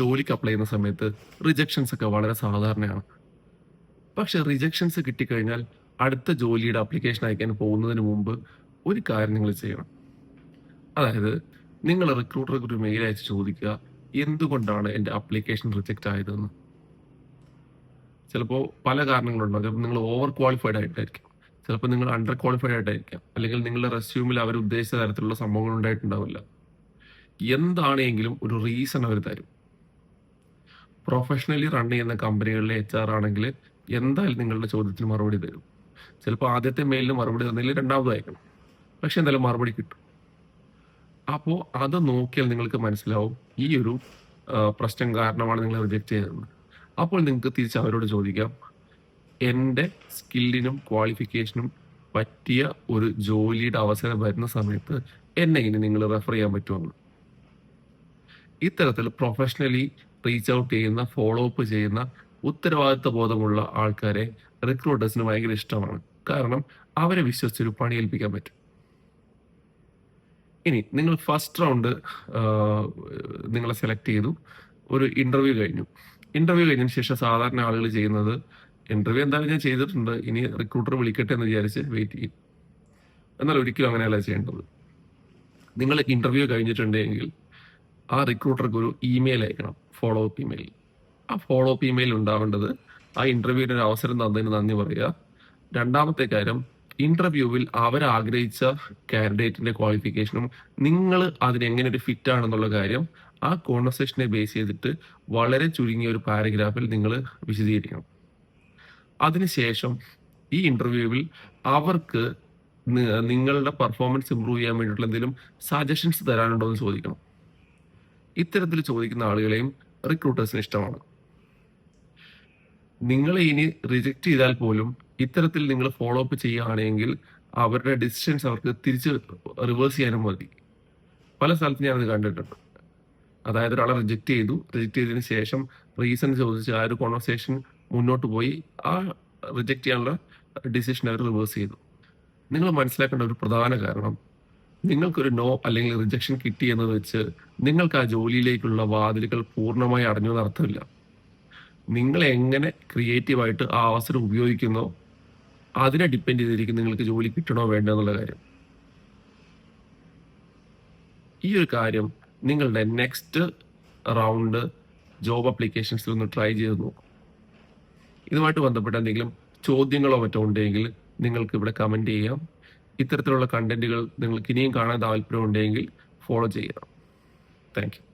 ജോലിക്ക് അപ്ലൈ ചെയ്യുന്ന സമയത്ത് റിജക്ഷൻസ് ഒക്കെ വളരെ സാധാരണയാണ്. പക്ഷെ റിജക്ഷൻസ് കിട്ടിക്കഴിഞ്ഞാൽ അടുത്ത ജോലിയുടെ അപ്ലിക്കേഷൻ അയക്കാൻ പോകുന്നതിന് മുമ്പ് ഒരു കാര്യം നിങ്ങൾ ചെയ്യണം. അതായത് നിങ്ങൾ റിക്രൂട്ടർക്ക് ഒരു മെയിൽ അയച്ച് ചോദിക്കുക എന്തുകൊണ്ടാണ് എന്റെ അപ്ലിക്കേഷൻ റിജക്റ്റ് ആയതെന്ന്? ചിലപ്പോൾ പല കാരണങ്ങളുണ്ടാകും ചിലപ്പോൾ നിങ്ങൾ ഓവർ ക്വാളിഫൈഡ് ആയിട്ടായിരിക്കും. ചിലപ്പോൾ നിങ്ങൾ അണ്ടർ ക്വാളിഫൈഡ് ആയിട്ടായിരിക്കാം. അല്ലെങ്കിൽ നിങ്ങളുടെ റെസ്യൂമിൽ അവർ ഉദ്ദേശിച്ച തരത്തിലുള്ള സംഭവങ്ങൾ ഉണ്ടായിട്ടുണ്ടാവില്ല. എന്താണെങ്കിലും ഒരു റീസൺ അവർ തരും. പ്രൊഫഷണലി റൺ ചെയ്യുന്ന കമ്പനികളിലെ എച്ച് ആർ ആണെങ്കിൽ എന്തായാലും നിങ്ങളുടെ ചോദ്യത്തിന് മറുപടി തരും. ചിലപ്പോൾ ആദ്യത്തെ മെയിലിന് മറുപടി തന്നില്ല രണ്ടാമത് അയക്കണം പക്ഷെ എന്തായാലും മറുപടി കിട്ടും. അപ്പോൾ അത് നോക്കിയാൽ നിങ്ങൾക്ക് മനസ്സിലാവും ഈ ഒരു പ്രശ്നം കാരണമാണ് നിങ്ങൾ റിജക്റ്റ് ചെയ്തതെന്ന് അപ്പോൾ നിങ്ങൾക്ക് തിരിച്ച് അവരോട് ചോദിക്കാം. എന്റെ സ്കില്ലിനും ക്വാളിഫിക്കേഷനും പറ്റിയ ഒരു ജോലിയുടെ അവസരം വരുന്ന സമയത്ത് എന്നെ ഇനി നിങ്ങൾ റെഫർ ചെയ്യാൻ പറ്റുമെന്ന് ഇത്തരത്തിൽ പ്രൊഫഷണലി റീച്ച് ഔട്ട് ചെയ്യുന്ന ഫോളോ അപ്പ് ചെയ്യുന്ന ഉത്തരവാദിത്വ ബോധമുള്ള ആൾക്കാരെ റിക്രൂട്ടേഴ്സിന് ഭയങ്കര ഇഷ്ടമാണ്. കാരണം അവരെ വിശ്വസിച്ചൊരു പണി ഏൽപ്പിക്കാൻ പറ്റും. ഇനി നിങ്ങൾ ഫസ്റ്റ് റൗണ്ട് നിങ്ങളെ സെലക്ട് ചെയ്തു. ഒരു ഇന്റർവ്യൂ കഴിഞ്ഞു. ഇന്റർവ്യൂ കഴിഞ്ഞതിന് ശേഷം സാധാരണ ആളുകൾ ചെയ്യുന്നത് ഇന്റർവ്യൂ എന്തായാലും ഞാൻ ചെയ്തിട്ടുണ്ട്. ഇനി റിക്രൂട്ടർ വിളിക്കട്ടെ എന്ന് വിചാരിച്ച് വെയിറ്റ് ചെയ്യും. എന്നാൽ ഒരിക്കലും അങ്ങനെയല്ല ചെയ്യേണ്ടത്. നിങ്ങൾ ഇന്റർവ്യൂ കഴിഞ്ഞിട്ടുണ്ടെങ്കിൽ ആ റിക്രൂട്ടർക്ക് ഒരു ഇമെയിൽ അയക്കണം. ഫോളോ അപ്പ് ഇമെയിൽ ആ ഫോളോ അപ്പ് ഇമെയിൽ ഉണ്ടാവേണ്ടത് ആ ഇന്റർവ്യൂവിന് ഒരു അവസരം തന്നതിന് നന്ദി പറയുക. രണ്ടാമത്തെ കാര്യം ഇന്റർവ്യൂവിൽ അവർ ആഗ്രഹിച്ച കാൻഡിഡേറ്റിന്റെ ക്വാളിഫിക്കേഷനും നിങ്ങൾ അതിനെങ്ങനെ ഒരു ഫിറ്റ് ആണെന്നുള്ള കാര്യം ആ കോൺവെർസേഷനെ ബേസ് ചെയ്തിട്ട് വളരെ ചുരുങ്ങിയ ഒരു പാരഗ്രാഫിൽ നിങ്ങൾ വിശദീകരിക്കണം. അതിനുശേഷം ഈ ഇന്റർവ്യൂവിൽ അവർക്ക് നിങ്ങളുടെ പെർഫോമൻസ് ഇമ്പ്രൂവ് ചെയ്യാൻ വേണ്ടിയിട്ടുള്ള എന്തെങ്കിലും സജഷൻസ് തരാനുണ്ടോ എന്ന് ചോദിക്കണം. ഇത്തരത്തിൽ ചോദിക്കുന്ന ആളുകളെയും റിക്രൂട്ടേഴ്സിന് ഇഷ്ടമാണ്. നിങ്ങളെ ഇനി റിജക്ട് ചെയ്താൽ പോലും ഇത്തരത്തിൽ നിങ്ങൾ ഫോളോ അപ്പ് ചെയ്യുകയാണെങ്കിൽ അവരുടെ ഡിസിഷൻസ് അവർക്ക് തിരിച്ച് റിവേഴ്സ് ചെയ്യാനും മതി. പല സ്ഥലത്തും ഞാനത് കണ്ടിട്ടുണ്ട്. അതായത് ഒരാളെ റിജക്റ്റ് ചെയ്തു. റിജക്റ്റ് ചെയ്തതിന് ശേഷം റീസൺ ചോദിച്ച് ആ ഒരു കോൺവെർസേഷൻ മുന്നോട്ട് പോയി. ആ റിജക്റ്റ് ചെയ്യാനുള്ള ഡിസിഷൻ അവർ റിവേഴ്സ് ചെയ്തു. നിങ്ങൾ മനസ്സിലാക്കേണ്ട ഒരു പ്രധാന കാരണം നിങ്ങൾക്കൊരു നോ അല്ലെങ്കിൽ റിജക്ഷൻ കിട്ടി എന്ന് വെച്ച് നിങ്ങൾക്ക് ആ ജോലിയിലേക്കുള്ള വാതിലുകൾ പൂർണമായി അടഞ്ഞു എന്നർത്ഥമില്ല നിങ്ങൾ എങ്ങനെ ക്രിയേറ്റീവായിട്ട് ആ അവസരം ഉപയോഗിക്കുന്നോ അതിനെ ഡിപ്പെൻഡ് ചെയ്തിരിക്കും നിങ്ങൾക്ക് ജോലി കിട്ടണോ വേണ്ടോ എന്നുള്ള കാര്യം. ഈ ഒരു കാര്യം നിങ്ങളുടെ നെക്സ്റ്റ് റൗണ്ട് ജോബ് അപ്ലിക്കേഷൻസിൽ ഒന്ന് ട്രൈ ചെയ്ത് നോക്കും. ഇതുമായിട്ട് ബന്ധപ്പെട്ട എന്തെങ്കിലും ചോദ്യങ്ങളോ മറ്റോ ഉണ്ടെങ്കിൽ നിങ്ങൾക്ക് ഇവിടെ കമന്റ് ചെയ്യാം. ഇത്തരത്തിലുള്ള കണ്ടന്റുകൾ നിങ്ങൾക്ക് ഇനിയും കാണാൻ താല്പര്യമുണ്ടെങ്കിൽ ഫോളോ ചെയ്യണം. Thank you